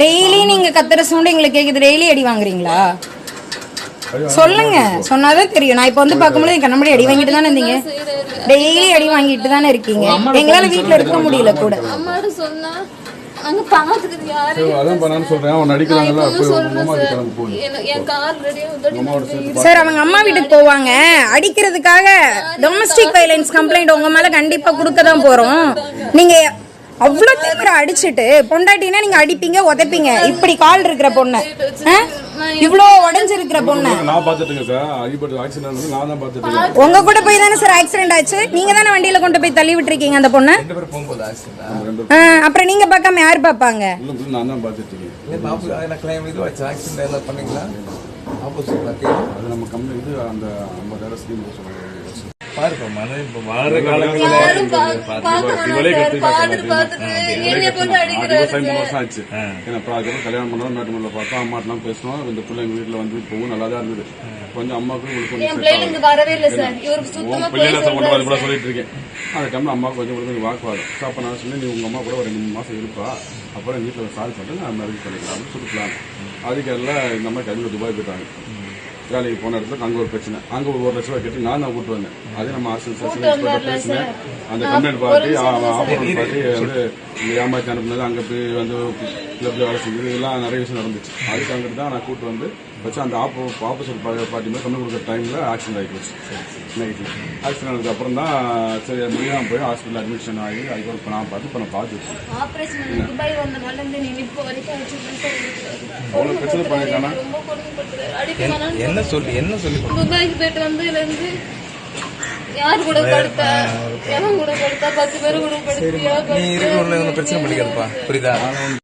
Daily நீங்க கத்துற sound எங்களுக்கு கேக்குது. டெய்லி அடி வாங்குறீங்களா? சொல்லுங்க. சொன்னாதான் தெரியும். நான் இப்ப வந்து பார்க்கும்போது என் கண்ணாடி அடி வாங்கிட்டு தானே இருந்தீங்க. டெய்லி அடி வாங்கிட்டு தானே இருக்கீங்க. எங்களால வீட்ல இருக்க முடியல கூட. அங்க யாரு? அதான் பண்ணான்னு சொல்றேன். அவன் நடிக்கிறாங்கல்ல என் ரெடியா. சார் அவங்க அம்மா வீட்டுக்கு போவாங்க. அடிக்கிறதுக்காக டொமஸ்டிக் வைலன்ஸ் கம்ப்ளைண்ட் உங்க மேல கண்டிப்பா கொடுக்க தான் போறோம். நீங்க அவ்வளவு தீவிர அடிச்சிட்டு பொண்டாட்டினா நீங்க அடிப்பீங்க உதைப்பீங்க. இப்படி கால் இருக்கிற பொண்ணு. ஆ? இவ்ளோ உடஞ்சிருக்கிற பொண்ணு. நான் பார்த்துட்டுங்க சார் அடிபட்டு ஆக்சிடென்ட் வந்து நான் தான் பார்த்துட்டு இருக்கேன் உங்க கூட போய் தானே சார் ஆக்சிடென்ட் ஆச்சு? நீங்க தானே வண்டியில கொண்டு போய் தள்ளி விட்டுருக்கீங்க அந்த பொண்ணு? அப்புறம் நீங்க பார்க்காம யார் பார்ப்பாங்க? ஆப்போசிட் பார்த்து அது நம்ம கம்பெனி இது அந்த ஐம்பதாயிரம் ஸ்கீம் சொல்லுவாங்க பாருப்பா மன இப்போ வார காலங்களில் இவளே. வருஷம் ஆச்சு ஏன்னா அப்புறம் அதுக்கப்புறம் கல்யாணம் பண்ணோம் நாட்டுமல்ல பார்த்தோம் அம்மாட்டெல்லாம் பேசணும் இந்த பிள்ளை எங்க வீட்டுல வந்து போகும் நல்லா தான் இருந்தது கொஞ்சம் அம்மாவுக்கு உங்களுக்கு பிள்ளைங்க பிள்ளைல சம்பந்தம் அது கூட சொல்லிட்டு இருக்கேன். அந்த டைம்ல அம்மாவுக்கு கொஞ்சம் கொஞ்சம் வாக்குவாதம் ஸோ அப்போ நான் சொன்னேன் நீ உங்க அம்மா கூட ஒரு ரெண்டு மூணு மாசம் இருப்பா. அப்புறம் வீட்டில் சாரி பண்ணிட்டு நான் மேரேஜ் பண்ணிக்கலாம் அப்படின்னு அதுக்கு எல்லாம் இந்த மாதிரி கிளம்பி துபாய் போயிட்டாங்க. வேலைக்கு போன இடத்துல அங்க ஒரு பிரச்சனை அங்க ஒரு லட்ச ரூபாய் கட்டி நான் தான் கூட்டு வந்தேன் அதே நம்ம செஷன் பேசினேன் அந்த கம்ப்ளைண்ட் பார்ட்டி ஆப்போனன்ட் பார்ட்டி வந்து ஏமாற்றி அனுப்புனது அங்க போய் வந்து கிளப்ல வேலை செஞ்சது இதெல்லாம் நிறைய விஷயம் நடந்துச்சு. அதுக்கு அங்கிட்டு தான் நான் கூட்டு வந்து வச்சு அந்த ஆப்போ ஆப்போசிட் பார்ட்டி மேலே கொண்டு கொடுக்குற டைம்ல ஆக்சிடென்ட் ஆகி போச்சு. நைட்டு ஆக்சிடென்ட் ஆனதுக்கு அப்புறம் தான் சரி முடியாம போய் ஹாஸ்பிட்டல் அட்மிஷன் ஆகி அதுக்கப்புறம் இப்ப நான் பார்த்து இப்போ நான் இருக்கிறாரு. அவ்வளவு பிரச்சனை வேணாம்னு என்ன சொல்லி என்ன சொல்லி துபாய்க்கு போயிட்டு வந்ததுல இருந்து யார் கூட படுத்தா? எவன் கூட படுத்தா? பத்து பேர் கூட படுத்தியா? நீ பிரச்சனை பண்ணிக்கிறதுப்பா புரியுதா?